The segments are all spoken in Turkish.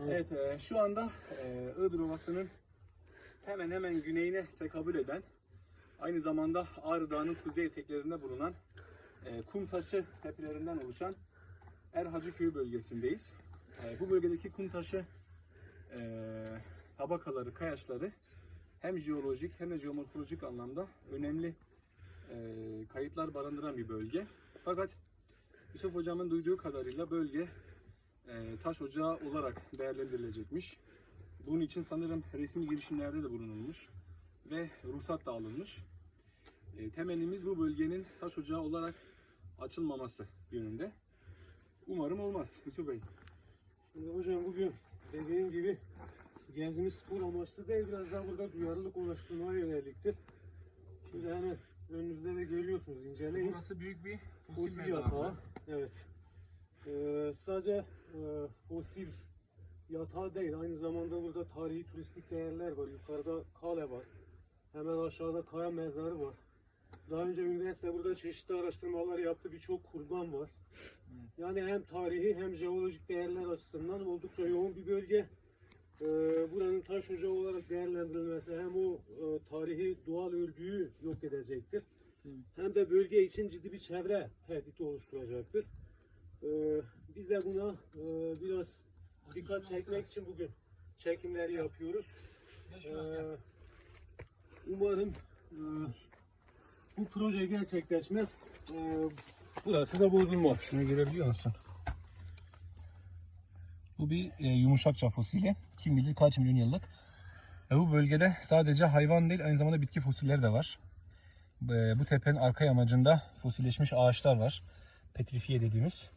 Evet, e, şu anda e, Iğdır Ovası'nın hemen hemen güneyine tekabül eden, aynı zamanda Ağrı Dağı'nın kuzey eteklerinde bulunan e, kum taşı tepelerinden oluşan Erhacı Köyü bölgesindeyiz. Bu bölgedeki kum taşı tabakaları, kayaçları hem jeolojik hem de jeomorfolojik anlamda önemli kayıtlar barındıran bir bölge. Fakat Yusuf Hocam'ın duyduğu kadarıyla bölge taş ocağı olarak değerlendirilecekmiş. Bunun için sanırım resmi girişimlerde de bulunulmuş ve ruhsat da alınmış. E, temennimiz bu bölgenin taş ocağı olarak açılmaması yönünde. Umarım olmaz Yusuf Bey. Şimdi hocam bugün dediğim gibi gezimiz spor amaçlı değil biraz daha burada duyarlılık oluşturmaya yöneliktir. Şimdi hemen önünüzde de görüyorsunuz inceleyin. Burası büyük bir fosil, Fosil mezarlığı. Evet. Ee, sadece e, fosil yatağı değil aynı zamanda burada tarihi turistik değerler var. Yukarıda kale var. Hemen aşağıda kaya mezarı var. Daha önce üniversite burada çeşitli araştırmalar yaptı. Birçok kurban var. Yani hem tarihi hem jeolojik değerler açısından oldukça yoğun bir bölge. Ee, buranın taş ocağı olarak değerlendirilmesi hem o e, tarihi doğal örgüyü yok edecektir. Hem de bölge için ciddi bir çevre tehdidi oluşturacaktır. Ee, biz de buna e, biraz dikkat çekmek için bugün çekimleri yapıyoruz. Ee, umarım e, bu proje gerçekleşmez. Ee, burası da bozulmaz. Şunu görebiliyor musun? Bu bir e, yumuşakça fosili. Kim bilir kaç milyon yıllık. E, bu bölgede sadece hayvan değil aynı zamanda bitki fosilleri de var. E, bu tepenin arka yamacında fosilleşmiş ağaçlar var. Petrifiye dediğimiz.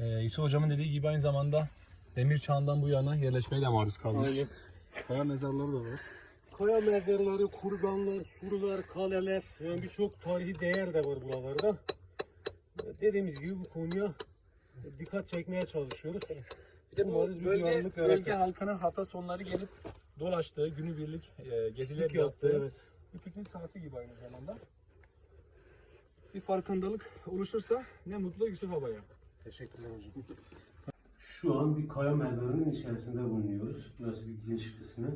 E, Yusuf hocamın dediği gibi aynı zamanda demir çağından bu yana yerleşmeye de maruz kalmış. Aynen. Kaya mezarları da var. Kaya mezarları, kurganlar, surlar, kaleler, yani birçok tarihi değer de var buralarda. Dediğimiz gibi bu konuya dikkat çekmeye çalışıyoruz. Bir de bir bölge, bölge halkının hafta sonları gelip dolaştığı, günübirlik e, geziler yaptığı evet. bir piknik sahası gibi aynı zamanda. Bir farkındalık oluşursa ne mutlu Yusuf Baba'ya. Teşekkürler hocam. Şu an bir kaya mezarının içerisinde bulunuyoruz. Burası bir giriş kısmı.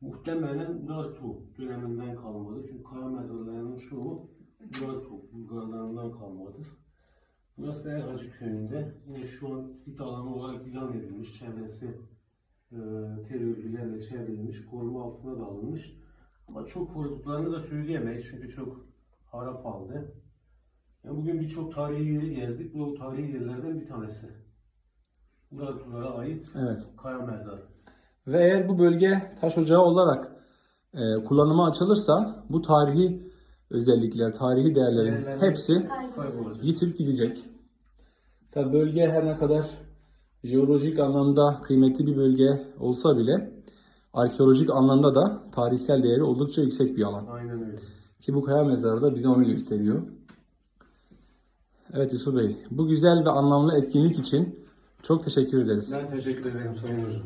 Muhtemelen Urartu döneminden kalmadı. Çünkü kaya mezarlarının çoğu Urartu Bulgarlarından kalmadır. Burası Erhacı köyünde. Yine şu an sit alanı olarak ilan edilmiş. Çevresi e, tel örgülerle çevrilmiş. Koruma altına da alınmış. Ama çok koruduklarını da söyleyemeyiz. Çünkü çok harap aldı. Yani bugün birçok tarihi yeri gezdik. Bu tarihi yerlerden bir tanesi. Urartulara ait Evet. kaya mezarı. Ve eğer bu bölge taş ocağı olarak e, kullanıma açılırsa bu tarihi özellikler, tarihi değerlerin Değerlerin hepsi Kaybolur. yitip gidecek. Tabi bölge her ne kadar jeolojik anlamda kıymetli bir bölge olsa bile arkeolojik anlamda da tarihsel değeri oldukça yüksek bir alan. Aynen öyle. Ki bu kaya mezarı da bize onu gösteriyor. Evet Yusuf Bey, bu güzel ve anlamlı etkinlik için çok teşekkür ederiz. Ben teşekkür ederim Sayın Hocam.